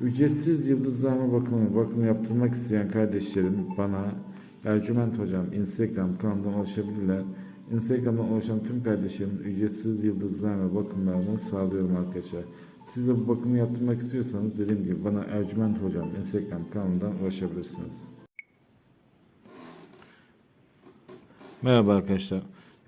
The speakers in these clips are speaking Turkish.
Ücretsiz yıldızlama bakımı, bakım yaptırmak isteyen kardeşlerim bana Ercüment Hocam Instagram kanalından ulaşabilirler. Instagram'dan ulaşan tüm kardeşlerim ücretsiz yıldızlama bakımlarını sağlıyorum arkadaşlar. Siz de bu bakımı yaptırmak istiyorsanız dediğim gibi bana Ercüment Hocam Instagram kanalından ulaşabilirsiniz. Merhaba arkadaşlar.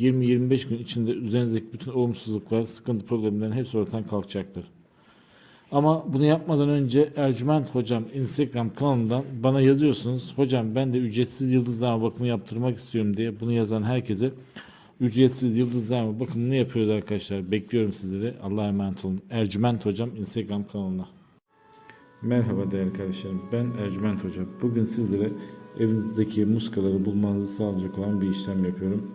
20-25 gün içinde üzerinizdeki bütün olumsuzluklar, sıkıntı problemlerin hepsi ortadan kalkacaktır. Ama bunu yapmadan önce Ercüment Hocam Instagram kanalından bana yazıyorsunuz. Hocam ben de ücretsiz yıldızlama bakımı yaptırmak istiyorum diye bunu yazan herkese ücretsiz yıldızlama bakımını yapıyoruz arkadaşlar. Bekliyorum sizleri. Allah'a emanet olun. Ercüment Hocam Instagram kanalına. Merhaba değerli kardeşlerim. Ben Ercüment Hoca. Bugün sizlere evinizdeki muskaları bulmanızı sağlayacak olan bir işlem yapıyorum.